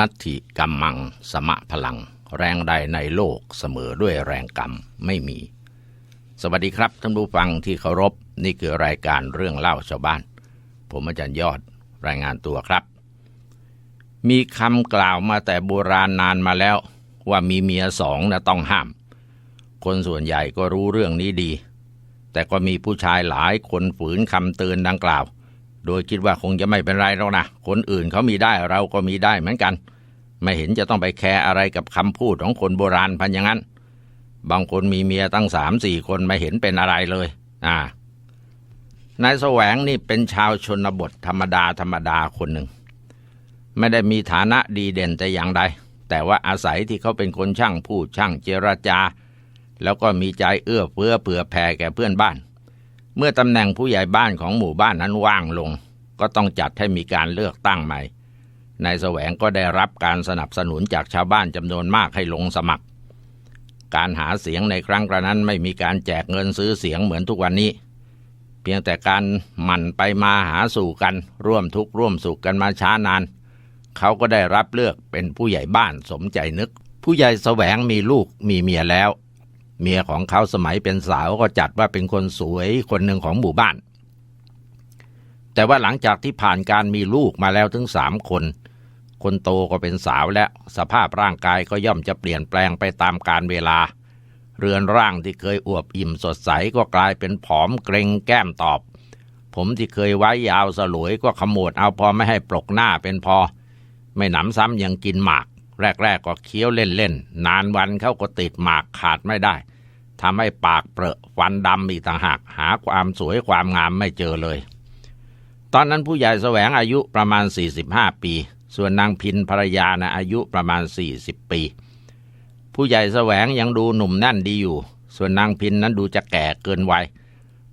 นัตถิกรรมัง สมะพลัง แรงใดในโลกเสมอด้วยแรงกรรมไม่มี สวัสดีครับท่านผู้ฟังที่เคารพนี่คือรายการเรื่องเล่าชาวบ้าน ผมอาจารย์ยอดรายงานตัวครับ มีคำกล่าวมาแต่โบราณนานมาแล้ว ว่ามีเมียสองนะต้องห้าม คนส่วนใหญ่ก็รู้เรื่องนี้ดี แต่ก็มีผู้ชายหลายคนฝืนคำเตือนดังกล่าว โดยคิดว่าคงจะไม่เป็นไรหรอกนะ คนอื่นเขามีได้เราก็มีได้เหมือนกัน ไม่เห็นจะต้องไปแคร์อะไรกับคำพูดของคนโบราณพันอย่างนั้น บางคนมีเมียตั้งสามสี่คนไม่เห็นเป็นอะไรเลย อ่านายแสวงนี่เป็นชาวชนบทธรรมดาธรรมดาคนหนึ่ง ไม่ได้มีฐานะดีเด่นแต่อย่างใด แต่ว่าอาศัยที่เขาเป็นคนช่างพูดช่างเจรจา แล้วก็มีใจเอื้อเฟื้อเผื่อแผ่แก่เพื่อนบ้าน เมื่อตำแหน่งผู้ใหญ่บ้านของหมู่บ้านนั้นว่างลง ก็ต้องจัดให้มีการเลือกตั้งใหม่นายแสวงก็ได้รับการสนับสนุนจากชาวบ้านจำนวนมากให้ลงสมัคร การหาเสียงในครั้งกระนั้นไม่มีการแจกเงินซื้อเสียงเหมือนทุกวันนี้ เพียงแต่การหมั่นไปมาหาสู่กัน ร่วมทุกข์ร่วมสุขกันมาช้านาน เขาก็ได้รับเลือกเป็นผู้ใหญ่บ้านสมใจนึก ผู้ใหญ่แสวงมีลูกมีเมียแล้ว เมียของเขาสมัยเป็นสาวก็จัดว่าเป็นคนสวยคนหนึ่งของหมู่บ้าน แต่ว่าหลังจากที่ผ่านการมีลูกมาแล้วถึงสามคน คนโตก็เป็นสาวและสภาพร่างกายก็ย่อมจะเปลี่ยนแปลงไปตามกาลเวลา เรือนร่างที่เคยอวบอิ่มสดใสก็กลายเป็นผอมเกรงแก้มตอบ ผมที่เคยไว้ยาวสลวยก็ขมวดเอาพอไม่ให้ปลกหน้าเป็นพอ ไม่หนำซ้ำยังกินหมาก แรก ๆ ก็เคี้ยวเล่น ๆ นานวันเขาก็ติดหมากขาดไม่ได้ทำให้ปากเปรอะฟันดำอีกต่างหากหาความสวยความงามไม่เจอเลย ตอนนั้นผู้ใหญ่แสวงอายุประมาณ 45 ปี ส่วนนางพินภรรยานะอายุประมาณ 40 ปี ผู้ใหญ่แสวงยังดูหนุ่มแน่นดีอยู่ ส่วนนางพินนั้นดูจะแก่เกินวัย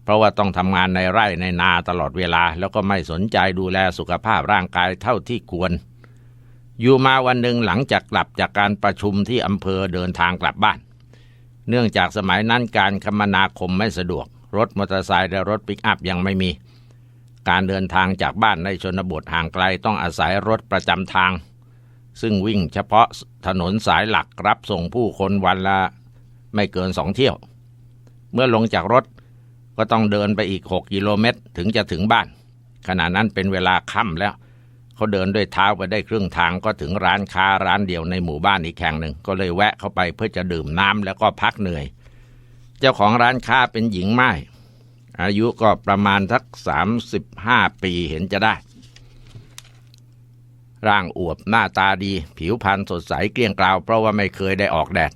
เพราะว่าต้องทำงานในไร่ในนาตลอดเวลา แล้วก็ไม่สนใจดูแลสุขภาพร่างกายเท่าที่ควร อยู่มาวันหนึ่งหลังจากกลับจากการประชุมที่อำเภอเดินทางกลับบ้าน เนื่องจากสมัยนั้นการคมนาคมไม่สะดวก รถมอเตอร์ไซค์และรถปิกอัพยังไม่มี การเดินทางจากบ้านในชนบทห่างไกลต้องอาศัยรถประจำทาง ซึ่งวิ่งเฉพาะถนนสายหลักรับส่งผู้คนวันละไม่เกินสองเที่ยว เมื่อลงจากรถก็ต้องเดินไปอีก 6 กิโลเมตรถึงจะถึงบ้าน ขณะนั้นเป็นเวลาค่ำแล้ว เขาเดินด้วยเท้าไปได้ครึ่งทางก็ถึงร้านค้าร้านเดียวในหมู่บ้านอีกแห่งหนึ่ง ก็เลยแวะเข้าไปเพื่อจะดื่มน้ำแล้วก็พักเหนื่อย เจ้าของร้านค้าเป็นหญิงไม้อายุก็ประมาณสักสามสิบห้าปีเห็นจะได้ ร่างอวบหน้าตาดี ผิวพรรณสดใสเกลี้ยงกล่าวเพราะว่าไม่เคยได้ออกแดด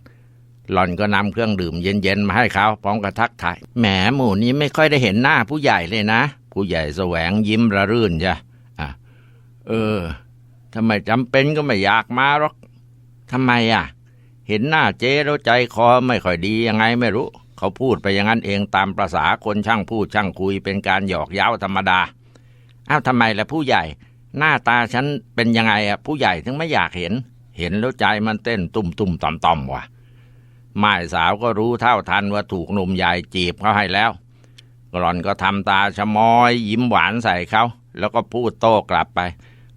หล่อนก็นำเครื่องดื่มเย็นๆมาให้เขาพร้อมกับทักทายแหมหมู่นี้ไม่ค่อยได้เห็นหน้าผู้ใหญ่เลยนะ ผู้ใหญ่แสวงยิ้มระรื่นจ้ะ เออทำไมจำเป็นก็ไม่อยากมาหรอกทำไมอะ เห็นหน้าเจ๊แล้วใจคอไม่ค่อยดียังไงไม่รู้ เขาพูดไปอย่างนั้นเองตามประษาคนช่างพูดช่างคุยเป็นการหยอกเย้าธรรมดา อ้าวทำไมล่ะผู้ใหญ่ หน้าตาฉันเป็นยังไงอะ ผู้ใหญ่ถึงไม่อยากเห็น เห็นแล้วใจมันเต้นตุ่มตุ่มต่อมต่อมว่ะไม้สาวก็รู้เท่าทันว่าถูกหนุ่มใหญ่จีบเขาให้แล้วกรอนก็ทำตาชะมอยยิ้มหวานใส่เขาแล้วก็พูดโต้กลับไป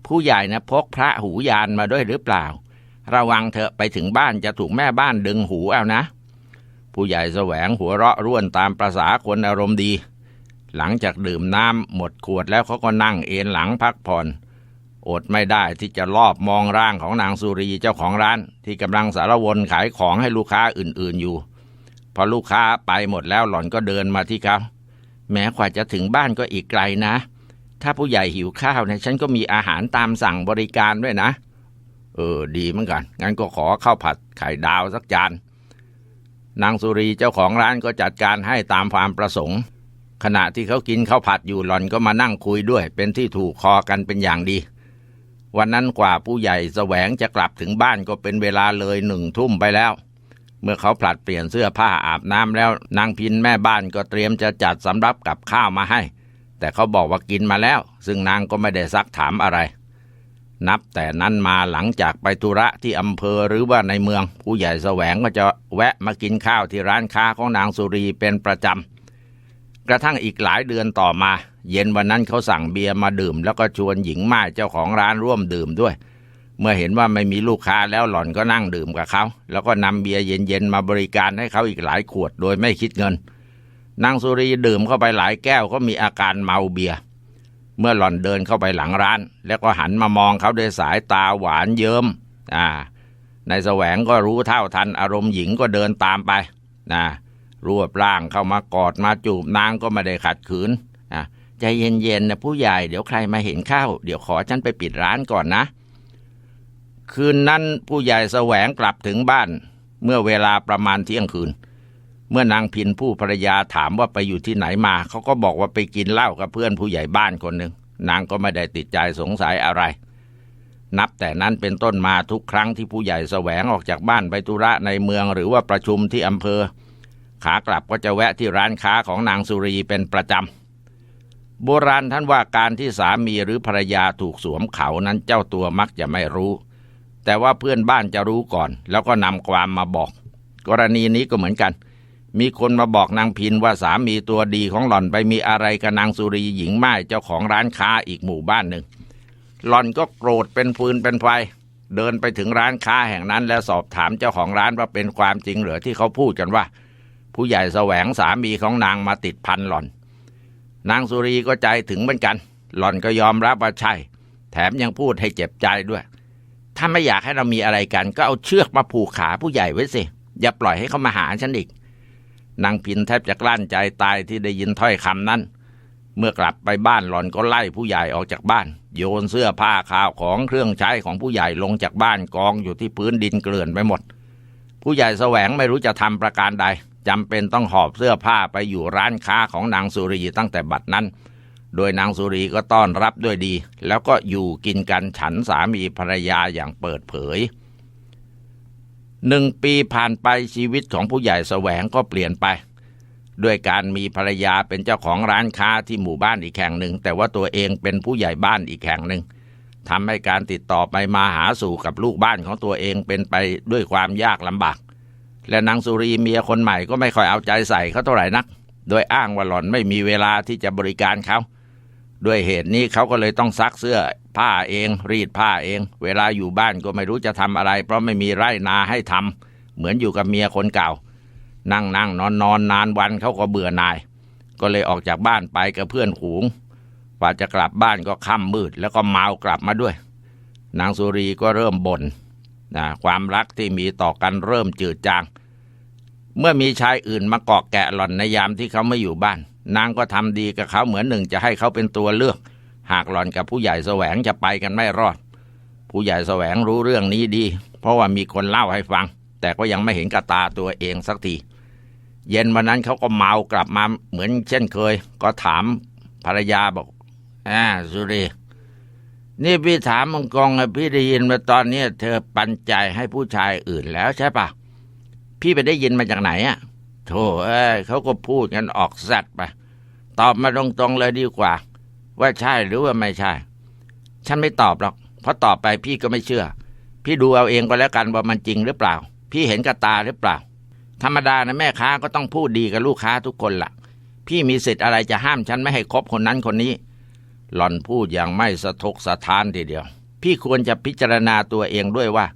ผู้ใหญ่นะพกพระหูยานมาด้วยหรือเปล่า ระวังเถอะไปถึงบ้านจะถูกแม่บ้านดึงหูเอานะ ผู้ใหญ่แสวงหัวเราะร่วนตามประษาคนอารมณ์ดี หลังจากดื่มน้ำหมดขวดแล้วเขาก็นั่งเอนหลังพักผ่อนอดไม่ได้ที่จะลอบมองร่างของนางสุรีเจ้าของร้าน ที่กำลังสารวนขายของให้ลูกค้าอื่นๆอยู่ พอลูกค้าไปหมดแล้วหล่อนก็เดินมาที่เขาแม้กว่าจะถึงบ้านก็อีกไกลนะ ถ้าผู้ใหญ่หิวข้าวเนี่ยฉันก็มีอาหารตามสั่งบริการด้วยนะ เออ ดีเหมือนกัน งั้นก็ขอข้าวผัดไข่ดาวสักจาน นางสุรีเจ้าของร้านก็จัดการให้ตามความประสงค์ ขณะที่เขากินข้าวผัดอยู่หล่อนก็มานั่งคุยด้วย เป็นที่ถูกคอกันเป็นอย่างดี วันนั้นกว่าผู้ใหญ่แสวงจะกลับถึงบ้านก็เป็นเวลาเลยหนึ่งทุ่มไปแล้วเมื่อเขาผลัดเปลี่ยนเสื้อผ้าอาบน้ำแล้วนางพินแม่บ้านก็เตรียมจะจัดสำรับกับข้าวมาให้ แต่เขาบอกว่ากินมาแล้ว ซึ่งนางก็ไม่ได้ซักถามอะไร นับแต่นั้นมาหลังจากไปธุระที่อำเภอหรือว่าในเมือง ผู้ใหญ่แสวงก็จะแวะมากินข้าวที่ร้านค้าของนางสุรีเป็นประจำ กระทั่งอีกหลายเดือนต่อมา เย็นวันนั้นเขาสั่งเบียร์มาดื่ม แล้วก็ชวนหญิงม่ายเจ้าของร้านร่วมดื่มด้วย เมื่อเห็นว่าไม่มีลูกค้าแล้วหล่อนก็นั่งดื่มกับเขาแล้วก็นำเบียร์เย็นๆมาบริการให้เขาอีกหลายขวดโดยไม่คิดเงิน นางสุรีดื่มเข้าไปหลายแก้วก็มีอาการเมาเบียร์เมื่อหล่อนเดินเข้าไปหลังร้าน แล้วก็หันมามองเขาด้วยสายตาหวานเยิ้มอ่านายแสวงก็รู้เท่าทันอารมณ์หญิงก็เดินตามไปนะรวบร่างเข้ามากอดมาจูบนางก็ไม่ได้ขัดขืนอะใจเย็นๆนะผู้ใหญ่เดี๋ยวใครมาเห็นเข้า เดี๋ยวขอฉันไปปิดร้านก่อนนะ คืนนั้นผู้ใหญ่แสวงกลับถึงบ้าน เมื่อเวลาประมาณเที่ยงคืน เมื่อนางพินผู้ภรรยาถามว่าไปอยู่ที่ไหนมา เขาก็บอกว่าไปกินเหล้ากับเพื่อนผู้ใหญ่บ้านคนหนึ่งนางก็ไม่ได้ติดใจสงสัยอะไร นับแต่นั้นเป็นต้นมาทุกครั้งที่ผู้ใหญ่แสวงออกจากบ้านไปธุระในเมืองหรือว่าประชุมที่อำเภอ ขากลับก็จะแวะที่ร้านค้าของนางสุรีเป็นประจำ โบราณท่านว่าการที่สามีหรือภรรยาถูกสวมเขานั้นเจ้าตัวมักจะไม่รู้ แต่ว่าเพื่อนบ้านจะรู้ก่อน แล้วก็นำความมาบอก กรณีนี้ก็เหมือนกัน มีคนมาบอกนางพินว่าสามีตัวดีของหล่อนไปมีอะไรกับนางสุรีหญิงไม้เจ้าของร้านค้าอีกหมู่บ้านหนึ่ง หล่อนก็โกรธเป็นฟืนเป็นไฟเดินไปถึงร้านค้าแห่งนั้น แล้วสอบถามเจ้าของร้านว่าเป็นความจริงหรือที่เขาพูดกันว่า ผู้ใหญ่แสวงสามีของนางมาติดพันหล่อน นางสุรีก็ใจถึงเหมือนกัน หล่อนก็ยอมรับว่าใช่ แถมยังพูดให้เจ็บใจด้วย ถ้าไม่อยากให้เรามีอะไรกัน ก็เอาเชือกมาผูกขาผู้ใหญ่ไว้สิอย่าปล่อยให้เขามาหาฉันอีก นางพินแทบจะกลั้นใจตายที่ได้ยินถ้อยคำนั้น เมื่อกลับไปบ้านหล่อนก็ไล่ผู้ใหญ่ออกจากบ้าน โยนเสื้อผ้าข่าวของเครื่องใช้ของผู้ใหญ่ลงจากบ้านกองอยู่ที่พื้นดินเกลื่อนไปหมด ผู้ใหญ่แสวงไม่รู้จะทำประการใดจำเป็นต้องหอบเสื้อผ้าไปอยู่ร้านค้าของนางสุรีตั้งแต่บัดนั้น โดยนางสุรีก็ต้อนรับด้วยดี แล้วก็อยู่กินกันฉันสามีภรรยาอย่างเปิดเผย หนึ่งปีผ่านไปชีวิตของผู้ใหญ่แสวงก็เปลี่ยนไป ด้วยการมีภรรยาเป็นเจ้าของร้านค้าที่หมู่บ้านอีกแห่งหนึ่ง แต่ว่าตัวเองเป็นผู้ใหญ่บ้านอีกแห่งหนึ่งทำให้การติดต่อไปมาหาสู่กับลูกบ้านของตัวเองเป็นไปด้วยความยากลำบาก และนางสุรีเมียคนใหม่ก็ไม่ค่อยเอาใจใส่เขาเท่าไหร่นัก โดยอ้างว่าหล่อนไม่มีเวลาที่จะบริการเขา ด้วยเหตุนี้เขาก็เลยต้องซักเสื้อ ผ้าเอง รีดผ้าเอง เวลาอยู่บ้านก็ไม่รู้จะทำอะไร เพราะไม่มีไร่นาให้ทำเหมือนอยู่กับเมียคนเก่า นั่งนั่งนอนนอนนานวันเขาก็เบื่อนาย ก็เลยออกจากบ้านไปกับเพื่อนฝูงกว่าจะกลับบ้านก็ค่ำมืด แล้วก็เมากลับมาด้วย นางสุรีก็เริ่มบ่นนะความรักที่มีต่อกันเริ่มจืดจาง เมื่อมีชายอื่นมาเกาะแกะหล่อนในยามที่เขาไม่อยู่บ้าน นางก็ทำดีกับเขาเหมือนหนึ่งจะให้เขาเป็นตัวเลือก หากหล่อนกับผู้ใหญ่แสวงจะไปกันไม่รอด ผู้ใหญ่แสวงรู้เรื่องนี้ดี เพราะว่ามีคนเล่าให้ฟัง แต่ก็ยังไม่เห็นกระตาตัวเองสักทีเย็นวันนั้นเขาก็เมากลับมาเหมือนเช่นเคย ก็ถามภรรยาบอกอ่าสุรีนี่พี่ถามมังกรอะพี่ได้ยินมาตอนนี้เธอปันใจให้ผู้ชายอื่นแล้วใช่ปะพี่ไปได้ยินมาจากไหนอะโธ่เอ้ยเขาก็พูดกันออกสัตว์ไป ตอบมาตรงๆเลยดีกว่า ว่าใช่หรือว่าไม่ใช่ ฉันไม่ตอบหรอก เพราะตอบไปพี่ก็ไม่เชื่อ พี่ดูเอาเองก็แล้วกันว่ามันจริงหรือเปล่า พี่เห็นกับตาหรือเปล่า ธรรมดานะแม่ค้าก็ต้องพูดดีกับลูกค้าทุกคนละ่ะ พี่มีสิทธิ์อะไรจะห้ามฉันไม่ให้คบคนนั้นคนนี้ หล่อนพูดอย่างไม่สะทกสะท้านทีเดียว พี่ควรจะพิจารณาตัวเองด้วยว่า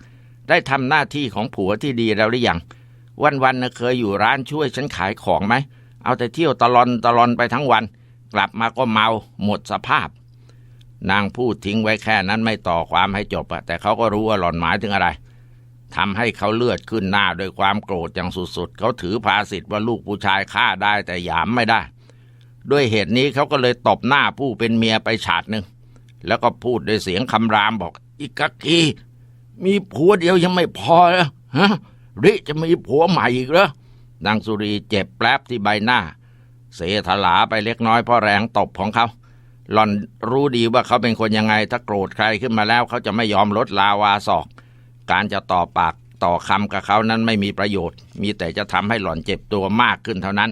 ได้ทำหน้าที่ของผัวที่ดีแล้วหรือยังวันๆนะเคยอยู่ร้านช่วยฉันขายของไหม เอาแต่เที่ยวตะลอนตะลอนไปทั้งวัน กลับมาก็เมาหมดสภาพ นางพูดทิ้งไว้แค่นั้นไม่ต่อความให้จบอะแต่เขาก็รู้ว่าหล่อนหมายถึงอะไรทำให้เขาเลือดขึ้นหน้าด้วยความโกรธอย่างสุดๆ เขาถือภาสิทธิ์ว่าลูกผู้ชายฆ่าได้แต่หยามไม่ได้ ด้วยเหตุนี้เขาก็เลยตบหน้าผู้เป็นเมียไปฉาดหนึ่ง แล้วก็พูดด้วยเสียงคำรามบอก อีกกกีมีผัวเดียวยังไม่พอแล้วฮะริจะมีผัวใหม่อีกเหรอ นางสุรีเจ็บแปลบที่ใบหน้า เสียถลาไปเล็กน้อยเพราะแรงตบของเขา หล่อนรู้ดีว่าเขาเป็นคนยังไง ถ้าโกรธใครขึ้นมาแล้ว เขาจะไม่ยอมลดลาวาศอก การจะต่อปากต่อคำกับเขานั้นไม่มีประโยชน์ มีแต่จะทำให้หล่อนเจ็บตัวมากขึ้นเท่านั้น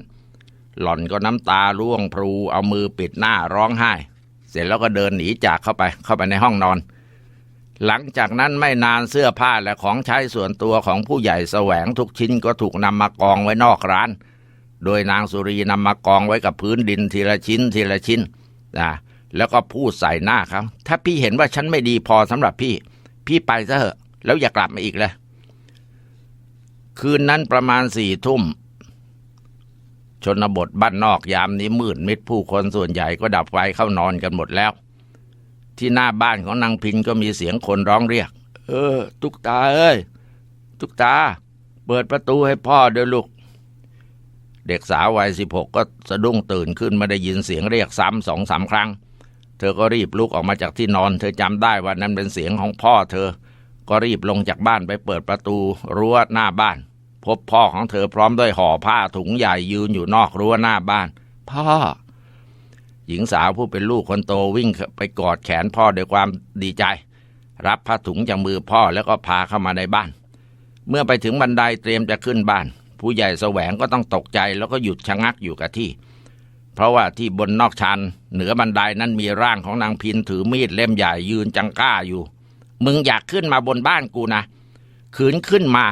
หล่อนก็น้ำตาร่วงพรูเอามือปิดหน้าร้องไห้ เสร็จแล้วก็เดินหนีจากเข้าไปเข้าไปในห้องนอน หลังจากนั้นไม่นานเสื้อผ้าและของใช้ส่วนตัวของผู้ใหญ่แสวงทุกชิ้นก็ถูกนำมากองไว้นอกร้าน โดยนางสุรีนำมากองไว้กับพื้นดินทีละชิ้นทีละชิ้นนะแล้วก็พูดใส่หน้าเขาถ้าพี่เห็นว่าฉันไม่ดีพอสำหรับพี่ พี่ไปซะเถอะ แล้วอย่ากลับมาอีกเลยคืนนั้นประมาณสี่ทุ่ม ชนบทบ้านนอกยามนี้มืดมิดผู้คนส่วนใหญ่ก็ดับไฟเข้านอนกันหมดแล้ว ที่หน้าบ้านของนางพินก็มีเสียงคนร้องเรียก เออตุกตาเอ้ยตุกตา เปิดประตูให้พ่อเด้อลูก เด็กสาววัยสิบหกก็สะดุ้งตื่นขึ้นมาได้ยินเสียงเรียกซ้ำสองสามครั้ง เธอก็รีบลุกออกมาจากที่นอน เธอจำได้ว่านั้นเป็นเสียงของพ่อเธอ ก็รีบลงจากบ้านไปเปิดประตูรั้วหน้าบ้าน พบพ่อของเธอพร้อมด้วยห่อผ้าถุงใหญ่ยืนอยู่นอกรั้วหน้าบ้าน พ่อ หญิงสาวผู้เป็นลูกคนโตวิ่งไปกอดแขนพ่อด้วยความดีใจ รับผ้าถุงจากมือพ่อแล้วก็พาเข้ามาในบ้าน เมื่อไปถึงบันไดเตรียมจะขึ้นบ้าน ผู้ใหญ่แสวงก็ต้องตกใจแล้วก็หยุดชะงักอยู่กับที่ เพราะว่าที่บนนอกชันเหนือบันไดนั้นมีร่างของนางพินถือมีดเล่มใหญ่ยืนจังก้าอยู่ มึงอยากขึ้นมาบนบ้านกูนะขืนขึ้นมา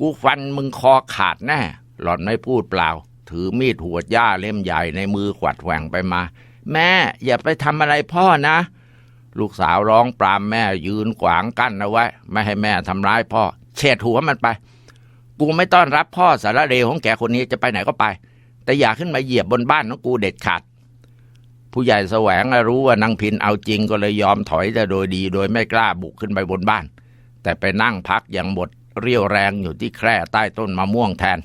กูฟันมึงคอขาดแน่หล่อนไม่พูดเปล่า ถือมีดหัวดหญ้าเล่มใหญ่ในมือขวัดแหว่งไปมา แม่อย่าไปทำอะไรพ่อนะ ลูกสาวร้องปรามแม่ยืนขวางกั้นเอาไว้ ไม่ให้แม่ทำร้ายพ่อเฉดหัวมันไป กูไม่ต้อนรับพ่อสารเลวของแกคนนี้จะไปไหนก็ไป แต่อย่าขึ้นมาเหยียบบนบ้านของกูเด็ดขาดผู้ใหญ่แสวงรู้ว่านางพินเอาจริงก็เลยยอมถอยแต่โดยดี โดยไม่กล้าบุกขึ้นไปบนบ้าน แต่ไปนั่งพักอย่างหมดเรี่ยวแรงอยู่ที่แคร่ใต้ต้นมะม่วงแทน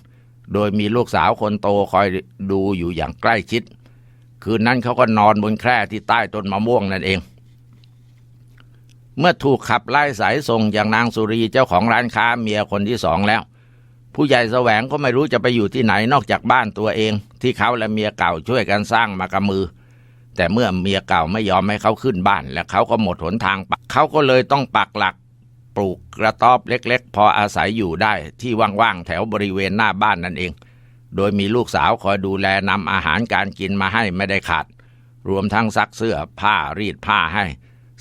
โดยมีลูกสาวคนโตคอยดูอยู่อย่างใกล้ชิด คืนนั้นเขาก็นอนบนแคร่ที่ใต้ต้นมะม่วงนั่นเอง เมื่อถูกขับไล่สายส่งอย่างนางสุรีเจ้าของร้านค้าเมียคนที่สองแล้ว ผู้ใหญ่แสวงก็ไม่รู้จะไปอยู่ที่ไหนนอกจากบ้านตัวเอง ที่เขาและเมียเก่าช่วยกันสร้างมากับมือ แต่เมื่อเมียเก่าไม่ยอมให้เขาขึ้นบ้าน และเขาก็หมดหนทางปักเขาก็เลยต้องปักหลัก ปลูกกระต๊อบเล็กๆ พออาศัยอยู่ได้ที่ว่างๆ แถวบริเวณหน้าบ้านนั่นเอง โดยมีลูกสาวคอยดูแลนำอาหารการกินมาให้ไม่ได้ขาด รวมทั้งซักเสื้อผ้ารีดผ้าให้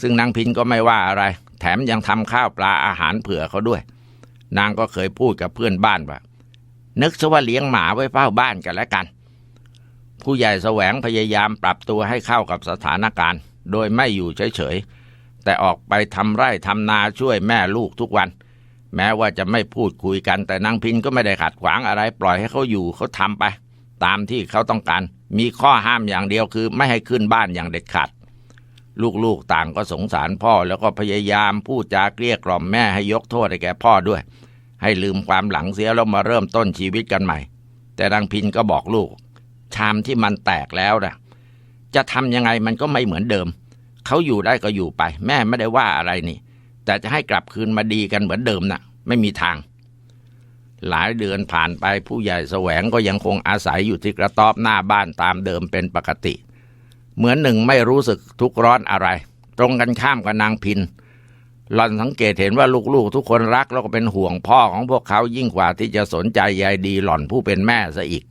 ซึ่งนางพินก็ไม่ว่าอะไร แถมยังทำข้าวปลาอาหารเผื่อเขาด้วย นางก็เคยพูดกับเพื่อนบ้านว่า นึกซะว่าเลี้ยงหมาไว้เฝ้าบ้านกันแล้วกัน ผู้ใหญ่แสวงพยายามปรับตัวให้เข้ากับสถานการณ์ โดยไม่อยู่เฉยๆ แต่ออกไปทำไร่ทำนาช่วยแม่ลูกทุกวัน แม้ว่าจะไม่พูดคุยกันแต่นางพินก็ไม่ได้ขัดขวางอะไร ปล่อยให้เขาอยู่เขาทำไป ตามที่เขาต้องการ มีข้อห้ามอย่างเดียวคือไม่ให้ขึ้นบ้านอย่างเด็ดขาดลูกๆต่างก็สงสารพ่อแล้วก็พยายามพูดจาเกลี้ยกล่อมแม่ให้ยกโทษให้แก่พ่อด้วย ให้ลืมความหลังเสียแล้วมาเริ่มต้นชีวิตกันใหม่ แต่นางพินก็บอกลูก ชามที่มันแตกแล้วนะจะทำยังไงมันก็ไม่เหมือนเดิม เขาอยู่ได้ก็อยู่ไป แม่ไม่ได้ว่าอะไรนี่ แต่จะให้กลับคืนมาดีกันเหมือนเดิมนะ่ะ ไม่มีทาง หลายเดือนผ่านไปผู้ใหญ่แสวงก็ยังคงอาศัยอยู่ที่กระต๊อบหน้าบ้านตามเดิมเป็นปกติ เหมือนหนึ่งไม่รู้สึกทุกข์ร้อนอะไร ตรงกันข้ามกับนางพินหล่อนสังเกตเห็นว่าลูกๆ ทุกคนรักแล้วก็เป็นห่วงพ่อของพวกเขายิ่งกว่าที่จะสนใจใยดีหล่อนผู้เป็นแม่ซะอีก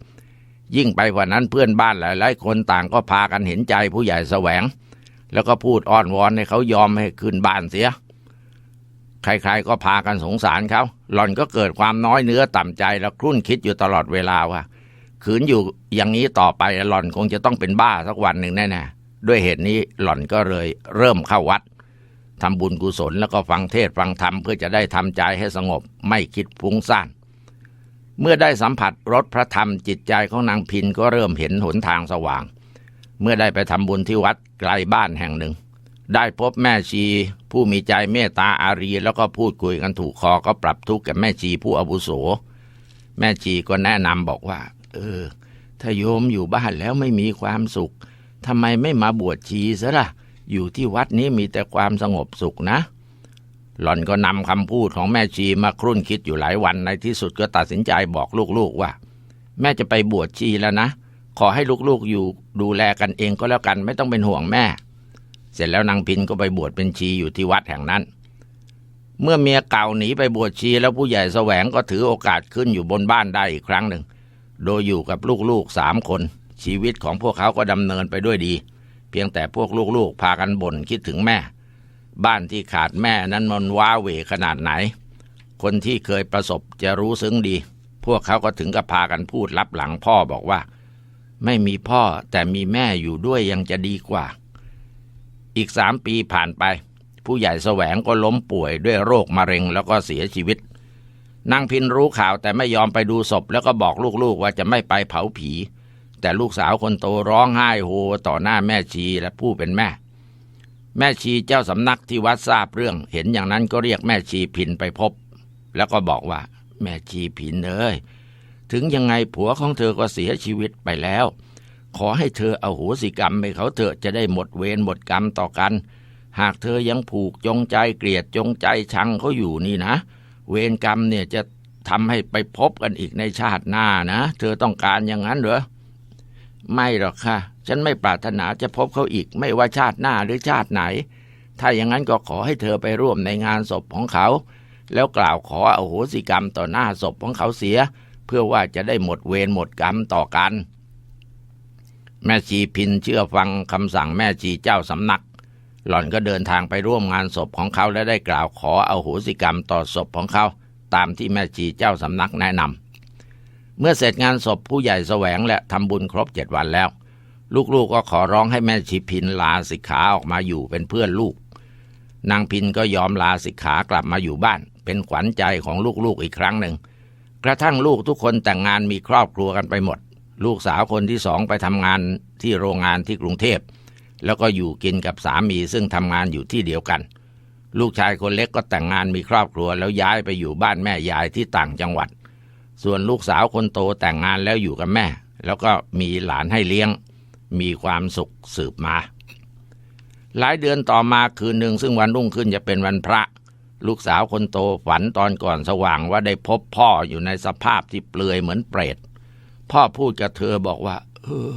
ยิ่งไปกว่านั้นเพื่อนบ้านหลายๆคนต่างก็พากันเห็นใจผู้ใหญ่แสวง แล้วก็พูดอ้อนวอนให้เขายอมให้ขึ้นบ้านเสีย ใครๆก็พากันสงสารเขา หล่อนก็เกิดความน้อยเนื้อต่ำใจแล้วครุ่นคิดอยู่ตลอดเวลาว่าขืนอยู่อย่างนี้ต่อไปหล่อนคงจะต้องเป็นบ้าสักวันหนึ่งแน่ๆด้วยเหตุนี้หล่อนก็เลยเริ่มเข้าวัดทำบุญกุศลแล้วก็ฟังเทศฟังธรรมเพื่อจะได้ทำใจให้สงบไม่คิดฟุ้งซ่านเมื่อได้สัมผัสรสพระธรรมจิตใจของนางพินก็เริ่มเห็นหนทางสว่าง เมื่อได้ไปทำบุญที่วัดไกลบ้านแห่งหนึ่ง ได้พบแม่ชี ผู้มีใจเมตตาอารี แล้วก็พูดคุยกันถูกคอก็ปรับทุกข์กับแม่ชีผู้อาวุโส แม่ชีก็แนะนำบอกว่า เออ ถ้าโยมอยู่บ้านแล้วไม่มีความสุขทำไมไม่มาบวชชีซะล่ะ อยู่ที่วัดนี้มีแต่ความสงบสุขนะ หล่อนก็นำคำพูดของแม่ชีมาครุ่นคิดอยู่หลายวันในที่สุดก็ตัดสินใจบอกลูกๆว่า แม่จะไปบวชชีแล้วนะ ขอให้ลูกๆอยู่ดูแลกันเองก็แล้วกันไม่ต้องเป็นห่วงแม่ เสร็จแล้วนางพินก็ไปบวชเป็นชีอยู่ที่วัดแห่งนั้น เมื่อเมียเก่าหนีไปบวชชีแล้วผู้ใหญ่แสวงก็ถือโอกาสขึ้นอยู่บนบ้านได้อีกครั้งหนึ่ง โดยอยู่กับลูกๆสามคน ชีวิตของพวกเขาก็ดำเนินไปด้วยดี เพียงแต่พวกลูกๆพากันบ่นคิดถึงแม่ บ้านที่ขาดแม่นั้นมันว้าเหวขนาดไหน คนที่เคยประสบจะรู้ซึ้งดี พวกเขาก็ถึงกับพากันพูดลับหลังพ่อบอกว่า ไม่มีพ่อแต่มีแม่อยู่ด้วยยังจะดีกว่า อีกสามปีผ่านไป ผู้ใหญ่แสวงก็ล้มป่วยด้วยโรคมะเร็งแล้วก็เสียชีวิตนางพินรู้ข่าวแต่ไม่ยอมไปดูศพ แล้วก็บอกลูกๆว่าจะไม่ไปเผาผี แต่ลูกสาวคนโตร้องไห้โฮต่อหน้าแม่ชีและผู้เป็นแม่ แม่ชีเจ้าสำนักที่วัดทราบเรื่อง เห็นอย่างนั้นก็เรียกแม่ชีพินไปพบ แล้วก็บอกว่า แม่ชีพินเอ้ย ถึงยังไงผัวของเธอก็เสียชีวิตไปแล้ว ขอให้เธอเอาโหสิกรรมไปเขาเถอะจะได้หมดเวรหมดกรรมต่อกัน หากเธอยังผูกจงใจเกลียดจงใจชังเขาอยู่นี่นะ เวรกรรมเนี่ยจะทำให้ไปพบกันอีกในชาติหน้านะ เธอต้องการอย่างนั้นเหรอไม่หรอกค่ะ ฉันไม่ปรารถนาจะพบเขาอีกไม่ว่าชาติหน้าหรือชาติไหน ถ้าอย่างนั้นก็ขอให้เธอไปร่วมในงานศพของเขา แล้วกล่าวขออโหสิกรรมต่อหน้าศพของเขาเสีย เพื่อว่าจะได้หมดเวรหมดกรรมต่อกัน แม่ชีพินเชื่อฟังคำสั่งแม่ชีเจ้าสำนัก หล่อนก็เดินทางไปร่วมงานศพของเขาและได้กล่าวขอเอาโหสิกรรมต่อศพของเขาตามที่แม่ชีเจ้าสำนักแนะนำเมื่อเสร็จงานศพผู้ใหญ่แสวงและทำบุญครบเจ็ดวันแล้ว ลูกๆก็ขอร้องให้แม่ชีพินลาสิกขาออกมาอยู่เป็นเพื่อนลูก นางพินก็ยอมลาสิกขากลับมาอยู่บ้าน เป็นขวัญใจของลูกๆอีกครั้งหนึ่ง กระทั่งลูกทุกคนแต่งงานมีครอบครัวกันไปหมด ลูกสาวคนที่สองไปทำงานที่โรงงานที่กรุงเทพ แล้วก็อยู่กินกับสามีซึ่งทำงานอยู่ที่เดียวกัน ลูกชายคนเล็กก็แต่งงานมีครอบครัวแล้วย้ายไปอยู่บ้านแม่ยายที่ต่างจังหวัด ส่วนลูกสาวคนโตแต่งงานแล้วอยู่กับแม่ แล้วก็มีหลานให้เลี้ยง มีความสุขสืบมา หลายเดือนต่อมาคืนหนึ่งซึ่งวันรุ่งขึ้นจะเป็นวันพระ ลูกสาวคนโตฝันตอนก่อนสว่างว่าได้พบพ่ออยู่ในสภาพที่เปลือยเหมือนเปรต พ่อพูดกับเธอบอกว่า เออ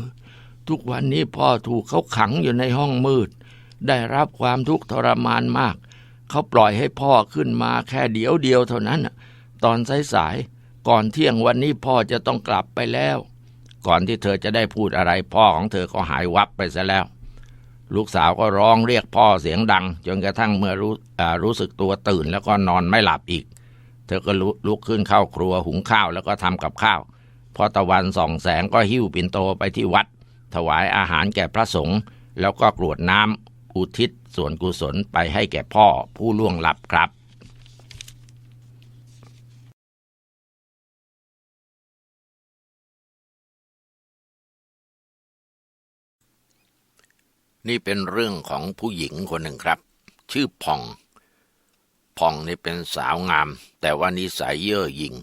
ทุกวันนี้พ่อถูกเขาขังอยู่ในห้องมืด ได้รับความทุกข์ทรมานมาก เขาปล่อยให้พ่อขึ้นมาแค่เดียวเดียวเท่านั้น ตอนสายๆ ก่อนเที่ยงวันนี้พ่อจะต้องกลับไปแล้ว ก่อนที่เธอจะได้พูดอะไรพ่อของเธอก็หายวับไปซะแล้ว ลูกสาวก็ร้องเรียกพ่อเสียงดัง จนกระทั่งเมื่อรู้รู้สึกตัวตื่นแล้วก็นอนไม่หลับอีก เธอก็ลุลุกขึ้นเข้าครัวหุงข้าวแล้วก็ทำกับข้าวพอตะวันส่องแสงก็หิ้วปิ่นโตไปที่วัด ถวายอาหารแก่พระสงฆ์แล้วก็กรวดน้ำอุทิศส่วนกุศลไปให้แก่พ่อผู้ล่วงลับครับ นี่เป็นเรื่องของผู้หญิงคนหนึ่งครับ ชื่อผ่องผ่องนี่เป็นสาวงาม แต่ว่านิสัยเย่อหยิ่ง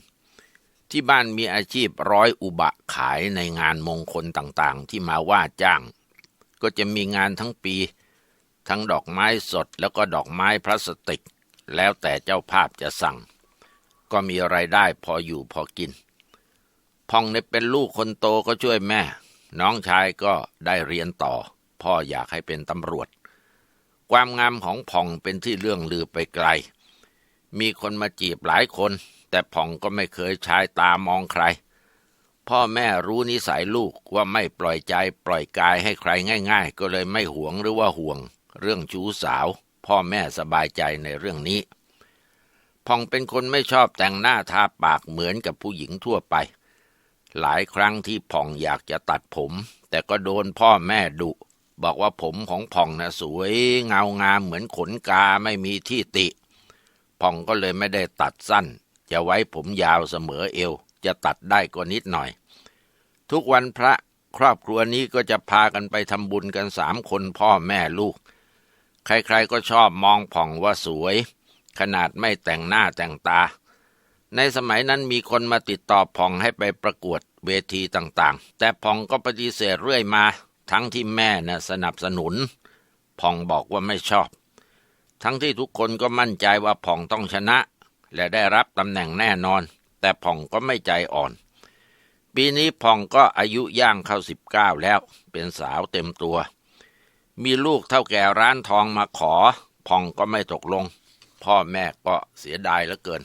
ที่บ้านมีอาชีพร้อยอุบะขายในงานมงคลต่างๆ ที่มาว่าจ้าง ก็จะมีงานทั้งปี ทั้งดอกไม้สดแล้วก็ดอกไม้พลาสติก แล้วแต่เจ้าภาพจะสั่ง ก็มีไรายได้พออยู่พอกินพ่องเนี่ยเป็นลูกคนโตก็ช่วยแม่ น้องชายก็ได้เรียนต่อ พ่ออยากให้เป็นตำรวจ ความงามของผ่องเป็นที่เรื่องลือไปไกล มีคนมาจีบหลายคน แต่ผ่องก็ไม่เคยใช้ตามองใคร พ่อแม่รู้นิสัยลูกว่าไม่ปล่อยใจปล่อยกายให้ใครง่าย ๆ ก็เลยไม่หวงหรือว่าห่วง เรื่องชู้สาว พ่อแม่สบายใจในเรื่องนี้ผ่องเป็นคนไม่ชอบแต่งหน้าทาปากเหมือนกับผู้หญิงทั่วไป หลายครั้งที่ผ่องอยากจะตัดผม แต่ก็โดนพ่อแม่ดุ บอกว่าผมของผ่องนะสวยเงางามเหมือนขนกาไม่มีที่ติ ผ่องก็เลยไม่ได้ตัดสั้น จะไว้ผมยาวเสมอเอว จะตัดได้ก็นิดหน่อย ทุกวันพระครอบครัวนี้ก็จะพากันไปทำบุญกันสามคนพ่อแม่ลูก ใครๆก็ชอบมองผ่องว่าสวย ขนาดไม่แต่งหน้าแต่งตา ในสมัยนั้นมีคนมาติดต่อผ่องให้ไปประกวดเวทีต่างๆ แต่ผ่องก็ปฏิเสธเรื่อยมา ทั้งที่แม่น่ะสนับสนุนผ่องบอกว่าไม่ชอบ ทั้งที่ทุกคนก็มั่นใจว่าผ่องต้องชนะ และได้รับตำแหน่งแน่นอน แต่ผ่องก็ไม่ใจอ่อน ปีนี้ผ่องก็อายุย่างเข้าสิบเก้าแล้ว เป็นสาวเต็มตัว มีลูกเท่าแก่ร้านทองมาขอผ่องก็ไม่ตกลง พ่อแม่ก็เสียดายเหลือเกิน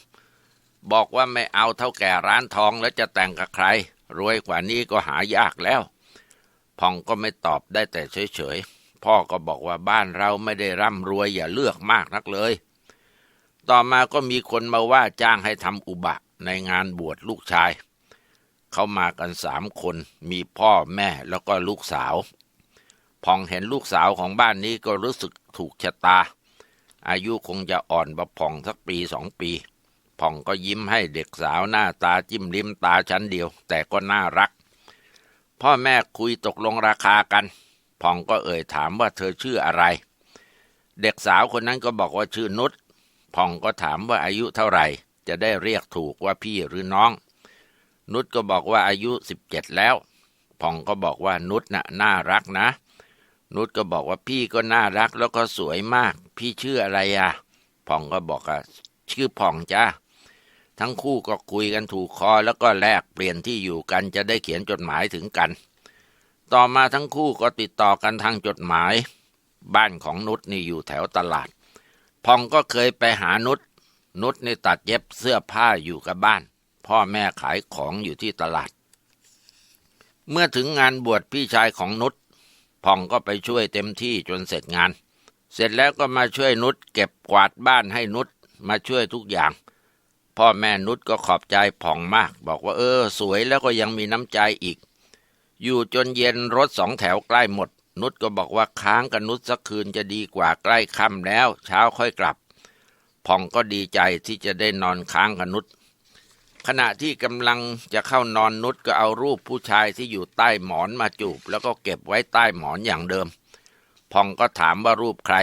บอกว่าไม่เอาเท่าแก่ร้านทองแล้วจะแต่งกับใคร รวยกว่านี้ก็หายากแล้ว ผ่องก็ไม่ตอบได้แต่เฉยๆ พ่อก็บอกว่าบ้านเราไม่ได้ร่ำรวยอย่าเลือกมากนักเลย ต่อมาก็มีคนมาว่าจ้างให้ทำอุบะในงานบวชลูกชาย เขามากันสามคน มีพ่อแม่แล้วก็ลูกสาวผ่องเห็นลูกสาวของบ้านนี้ก็รู้สึกถูกชะตา อายุคงจะอ่อนประผ่องสักปีสองปีผ่องก็ยิ้มให้เด็กสาวหน้าตาจิ้มลิ้มตาชั้นเดียว แต่ก็น่ารัก พ่อแม่คุยตกลงราคากันผ่องก็เอ่ยถามว่าเธอชื่ออะไร เด็กสาวคนนั้นก็บอกว่าชื่อนุชผ่องก็ถามว่าอายุเท่าไหร่ จะได้เรียกถูกว่าพี่หรือน้อง นุชก็บอกว่าอายุสิบเจ็ดแล้วผ่องก็บอกว่านุชน่ะน่ารักนะ นุชก็บอกว่าพี่ก็น่ารักแล้วก็สวยมาก พี่ชื่ออะไรอะผ่องก็บอกอะชื่อผ่องจ้า ทั้งคู่ก็คุยกันถูกคอแล้วก็แลกเปลี่ยนที่อยู่กันจะได้เขียนจดหมายถึงกัน ต่อมาทั้งคู่ก็ติดต่อกันทางจดหมาย บ้านของนุชนี่อยู่แถวตลาด พองก็เคยไปหานุชนุชนี่ตัดเย็บเสื้อผ้าอยู่กับบ้าน พ่อแม่ขายของอยู่ที่ตลาด เมื่อถึงงานบวชพี่ชายของนุชพองก็ไปช่วยเต็มที่จนเสร็จงาน เสร็จแล้วก็มาช่วยนุชเก็บกวาดบ้านให้นุชมาช่วยทุกอย่าง พ่อแม่นุชก็ขอบใจผ่องมาก บอกว่าเออ สวยแล้วก็ยังมีน้ำใจอีก อยู่จนเย็นรถสองแถวใกล้หมด นุชก็บอกว่าค้างกับนุชสักคืนจะดีกว่าใกล้ค่ำแล้ว เช้าค่อยกลับผ่องก็ดีใจที่จะได้นอนค้างกับนุชขณะที่กำลังจะเข้านอนนุชก็เอารูปผู้ชายที่อยู่ใต้หมอนมาจูบ แล้วก็เก็บไว้ใต้หมอนอย่างเดิมผ่องก็ถามว่ารูปใคร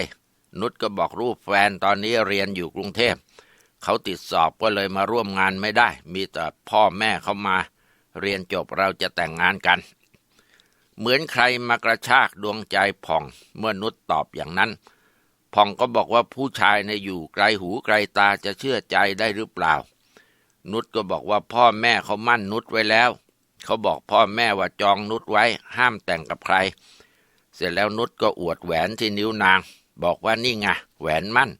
นุชก็บอกรูปแฟนตอนนี้เรียนอยู่กรุงเทพ เขาติดสอบก็เลยมาร่วมงานไม่ได้ มีแต่พ่อแม่เขามา เรียนจบเราจะแต่งงานกัน เหมือนใครมากระชากดวงใจผ่อง เมื่อนุชตอบอย่างนั้น ผ่องก็บอกว่าผู้ชายในอยู่ไกลหูไกลตาจะเชื่อใจได้หรือเปล่า นุชก็บอกว่าพ่อแม่เขามั่นนุชไว้แล้ว เขาบอกพ่อแม่ว่าจองนุชไว้ ห้ามแต่งกับใคร เสร็จแล้วนุชก็อวดแหวนที่นิ้วนาง บอกว่านี่ไงแหวนมั่น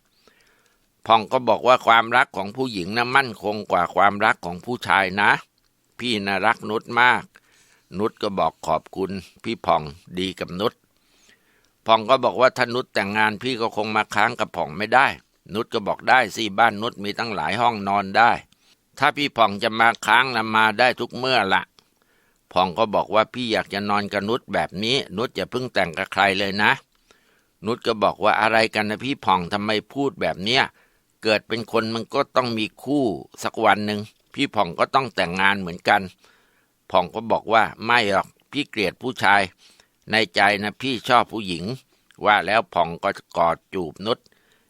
พ่องก็บอกว่าความรักของผู้หญิงนะ่ะมั่นคงกว่าความรักของผู้ชายนะ พี่น่ารักนุชมาก นุชก็บอกขอบคุณ พี่พ่องดีกับนุชพ่องก็บอกว่าถ้านุชแต่งงานพี่ก็คงมาค้างกับพ่องไม่ได้ นุชก็บอกได้สิบ้านนุชมีตั้งหลายห้องนอนได้ ถ้าพี่พ่องจะมาค้างนะมาได้ทุกเมื่อละพ่องก็บอกว่าพี่อยากจะนอนกับนุชแบบนี้ นุชอย่าเพิ่งแต่งกับใครเลยนะ นุชก็บอกว่าอะไรกันนะพี่พ่องทำไมพูดแบบเนี้ย เกิดเป็นคนมันก็ต้องมีคู่สักวันหนึ่งพี่ผ่องก็ต้องแต่งงานเหมือนกัน ผ่องก็บอกว่าไม่หรอกพี่เกลียดผู้ชาย ในใจนะพี่ชอบผู้หญิง ว่าแล้วผ่องก็กอดจูบนุช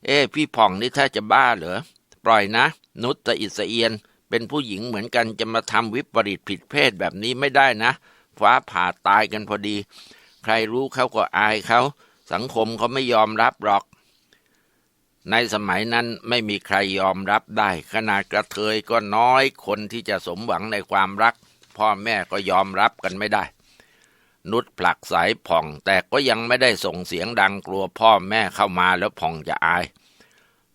เอ้พี่ผ่องนี่ถ้าจะบ้าเหรอปล่อยนะ นุชตะอิสเอียน เป็นผู้หญิงเหมือนกันจะมาทำวิปริตผิดเพศแบบนี้ไม่ได้นะ ฟ้าผ่าตายกันพอดี ใครรู้เขาก็อายเขา สังคมเขาไม่ยอมรับหรอก ในสมัยนั้นไม่มีใครยอมรับได้ขนาดกระเทยก็น้อยคนที่จะสมหวังในความรัก พ่อแม่ก็ยอมรับกันไม่ได้ นุชผลักสายผ่องแต่ก็ยังไม่ได้ส่งเสียงดังกลัวพ่อแม่เข้ามาแล้วผ่องจะอาย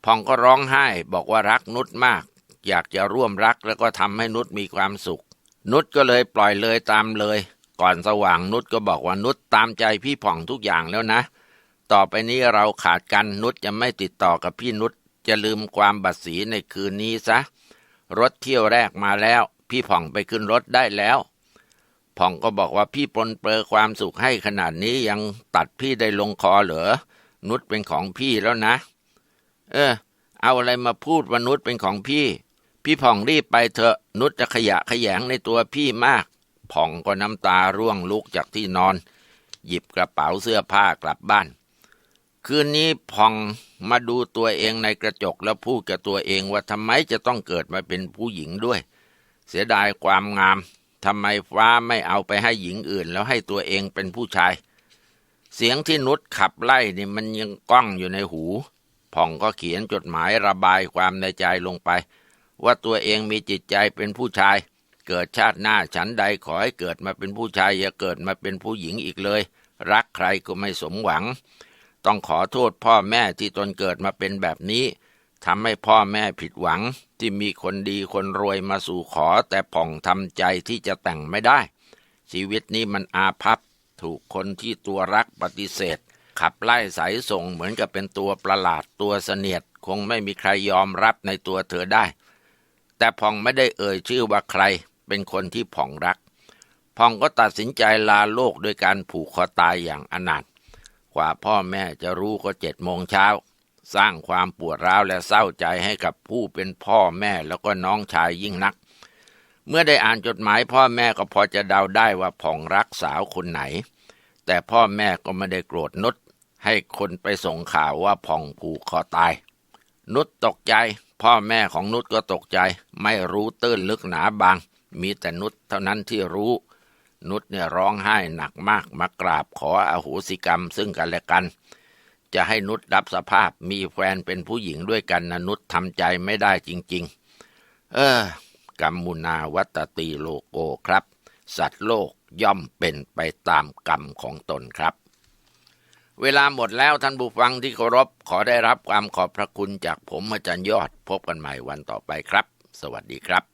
ผ่องก็ร้องไห้บอกว่ารักนุชมาก อยากจะร่วมรักแล้วก็ทำให้นุชมีความสุข นุชก็เลยปล่อยเลยตามเลย ก่อนสว่างนุชก็บอกว่านุชตามใจพี่ผ่องทุกอย่างแล้วนะ ต่อไปนี้เราขาดกันนุชจะไม่ติดต่อกับพี่นุชจะลืมความบัดสีในคืนนี้ซะ รถเที่ยวแรกมาแล้ว พี่ผ่องไปขึ้นรถได้แล้ว ผ่องก็บอกว่าพี่ปนเปื้อความสุขให้ขนาดนี้ยังตัดพี่ได้ลงคอเหรอ นุชเป็นของพี่แล้วนะ เออ เอาอะไรมาพูดว่านุชเป็นของพี่ พี่ผ่องรีบไปเถอะ นุชจะขยะขยงในตัวพี่มาก ผ่องก็น้ำตาร่วงลุกจากที่นอน หยิบกระเป๋าเสื้อผ้ากลับบ้าน คืนนี้พองมาดูตัวเองในกระจกแล้วพูดกับตัวเองว่าทำไมจะต้องเกิดมาเป็นผู้หญิงด้วย เสียดายความงามทำไมฟ้าไม่เอาไปให้หญิงอื่น แล้วให้ตัวเองเป็นผู้ชาย เสียงที่นุชขับไล่นี่มันยังก้องอยู่ในหูพ่องก็เขียนจดหมายระบายความในใจลงไป ว่าตัวเองมีจิตใจเป็นผู้ชาย เกิดชาติหน้าฉันใดขอให้เกิดมาเป็นผู้ชายอย่าเกิดมาเป็นผู้หญิงอีกเลย รักใครก็ไม่สมหวัง ต้องขอโทษพ่อแม่ที่ตนเกิดมาเป็นแบบนี้ทำให้พ่อแม่ผิดหวังที่มีคนดีคนรวยมาสู่ขอแต่ผ่องทำใจที่จะแต่งไม่ได้ ชีวิตนี้มันอาภัพถูกคนที่ตัวรักปฏิเสธ ขับไล่สายส่งเหมือนกับเป็นตัวประหลาดตัวเสนียด คงไม่มีใครยอมรับในตัวเธอได้ แต่ผ่องไม่ได้เอ่ยชื่อว่าใคร เป็นคนที่ผ่องรัก ผ่องก็ตัดสินใจลาโลกโดยการผูกคอตายอย่างอนาถ กว่าพ่อแม่จะรู้ก็เจ็ดโมงเช้า สร้างความปวดร้าวและเศร้าใจให้กับผู้เป็นพ่อแม่แล้วก็น้องชายยิ่งนัก เมื่อได้อ่านจดหมายพ่อแม่ก็พอจะเดาได้ว่าผ่องรักสาวคนไหน แต่พ่อแม่ก็ไม่ได้โกรธนุชให้คนไปส่งข่าวว่าผ่องผูกคอตาย นุชตกใจ พ่อแม่ของนุชก็ตกใจ ไม่รู้ตื้นลึกหนาบาง มีแต่นุชเท่านั้นที่รู้ นุชเนี่ยร้องไห้หนักมากมากราบขออโหสิกรรมซึ่งกันและกัน จะให้นุชรับสภาพมีแฟนเป็นผู้หญิงด้วยกันนะนุชทำใจไม่ได้จริง ๆ เออกรรมมุนาวัตตีโลโกครับ สัตว์โลกย่อมเป็นไปตามกรรมของตนครับ เวลาหมดแล้วท่านผู้ฟังที่เคารพขอได้รับความขอบพระคุณจากผมอาจารย์ยอด พบกันใหม่วันต่อไปครับ สวัสดีครับ